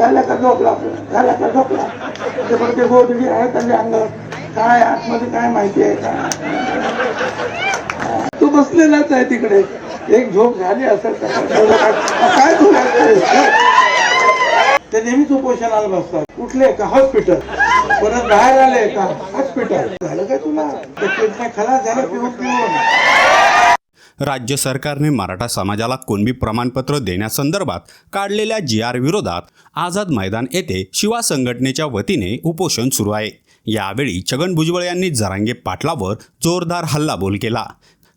झाला का झोपला? आपला झाला का झोपला? ते पण ते गोधडी आहे त्यांच्या अंगावर काय आतमध्ये काय माहिती आहे का? तू बसलेलाच आहे तिकडे. एक झोप झाली असेल काय तुला ते नेहमीच उपोषणाला बसतात. कुठले का? हॉस्पिटल. परत बाहेर आले का? हॉस्पिटल. झालं काय तुला? ते खलास झालं पिऊन पिऊन राज्य सरकारने मराठा समाजाला कुणबी प्रमाणपत्र देण्यासंदर्भात काढलेल्या जी आर विरोधात आझाद मैदान येथे शिवा संघटनेच्या वतीने उपोषण सुरू आहे. यावेळी छगन भुजबळ यांनी जरांगे पाटलावर जोरदार हल्लाबोल केला.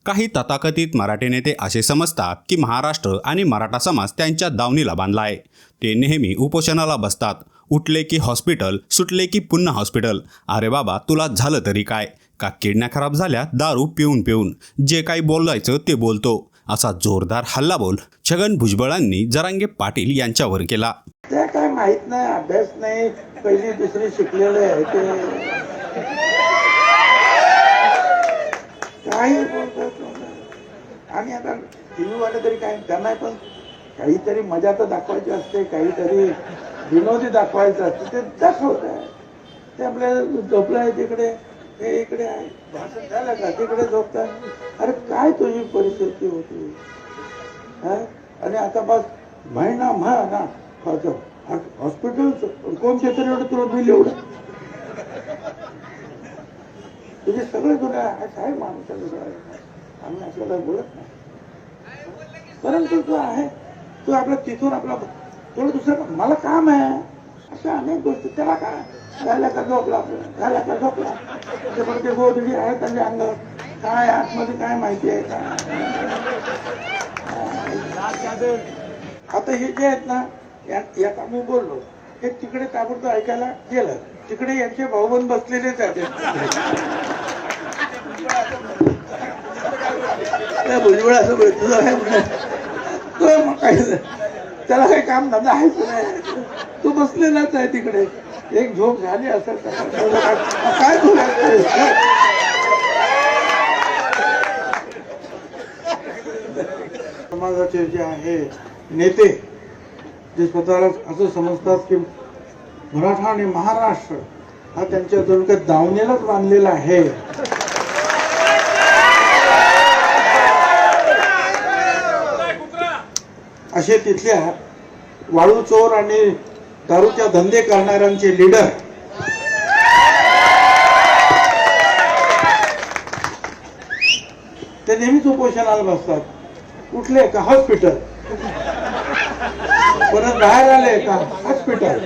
काही तथाकथित मराठी नेते असे समजतात की महाराष्ट्र आणि मराठा समाज त्यांच्या दावणीला बांधला आहे. ते नेहमी उपोषणाला बसतात. उठले की हॉस्पिटल सुटले की पुन्हा हॉस्पिटल. अरे बाबा तुला झालं तरी काय? का किडण्या खराब झाल्या दारू पिऊन पिऊन. जे काही बोलायचं ते बोलतो. असा जोरदार हल्लाबोल छगन भुजबळांनी जरांगे पाटील यांच्यावर केला. ते काय माहीत नाही अभ्यास नाही. पहिली दुसरी शिकलेले आहे ते. काही बोलतात आणि आता टीव्ही वाले तरी काय त्यांना पण काहीतरी मजा तर दाखवायची असते काहीतरी विनोदी दाखवायचं असते. ते दाखवत आहे ते आपल्या झोपलं आहे तिकडे हे इकडे आहे. भाषण झालं का? तिकडे झोपतात. अरे काय तुझी परिस्थिती होती? हा? आणि आता बस महिना ना हॉस्पिटल कोण क्षेत्र एवढं तुला बिल एवढं? तुझे सगळे तुला आहे. माणसाला आम्ही असं काही बोलत नाही. परंतु तो आहे. तो आपला तिथून आपला थोडं दुसरं मला काम आहे. अशा अनेक गोष्टी. त्याला काय? झाला का झोपला. आपला झाला का झोपला. ते पण ते गोधडी आहे त्यांच्या अंगावर. काय आतमध्ये काय माहिती आहे का? आता हे जे आहेत ना यात आम्ही बोललो. हे तिकडे ताबडतोब ऐकायला गेलं. तिकडे यांचे भाऊबंद बसलेलेच आहेत. भुजबळ असं बोलत, तुझं आहे म्हणे. तो मग काय? त्याला काही काम धंदा आहेच नाही? तू बसलेलाच आहे तिकडे. एक झोप झाली असेल काय तुला समाजाचे जे आहे नेते जे स्वतःला असं समजतात की मराठा आणि महाराष्ट्र हा त्यांच्या जणू काही दावणीलाच बांधलेला आहे. असे तिथल्या वाळू चोर आणि दारूच्या धंदे करणाऱ्यांचे लीडर ते नेहमीच उपोषणाला बसतात. कुठले का? हॉस्पिटल परत बाहेर आले का? हॉस्पिटल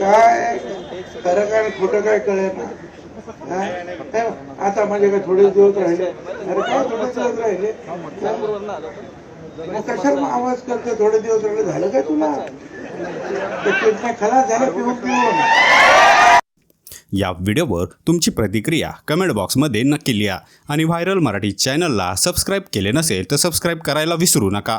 काय? खरं काय खोटं काय कळत ना हा? आता माझे काय थोडे दिवस राहिले. अरे काय थोडे दिवस राहिले? मग कशाला आवाज करते थोडे दिवस राहिले. झालं काय तुला? ते झालं पिऊन पिऊन. या व्हिडिओवर तुमची प्रतिक्रिया कमेंट बॉक्समध्ये नक्की लिहा. आणि व्हायरल मराठी चॅनलला सबस्क्राईब केले नसेल तर सबस्क्राईब करायला विसरू नका.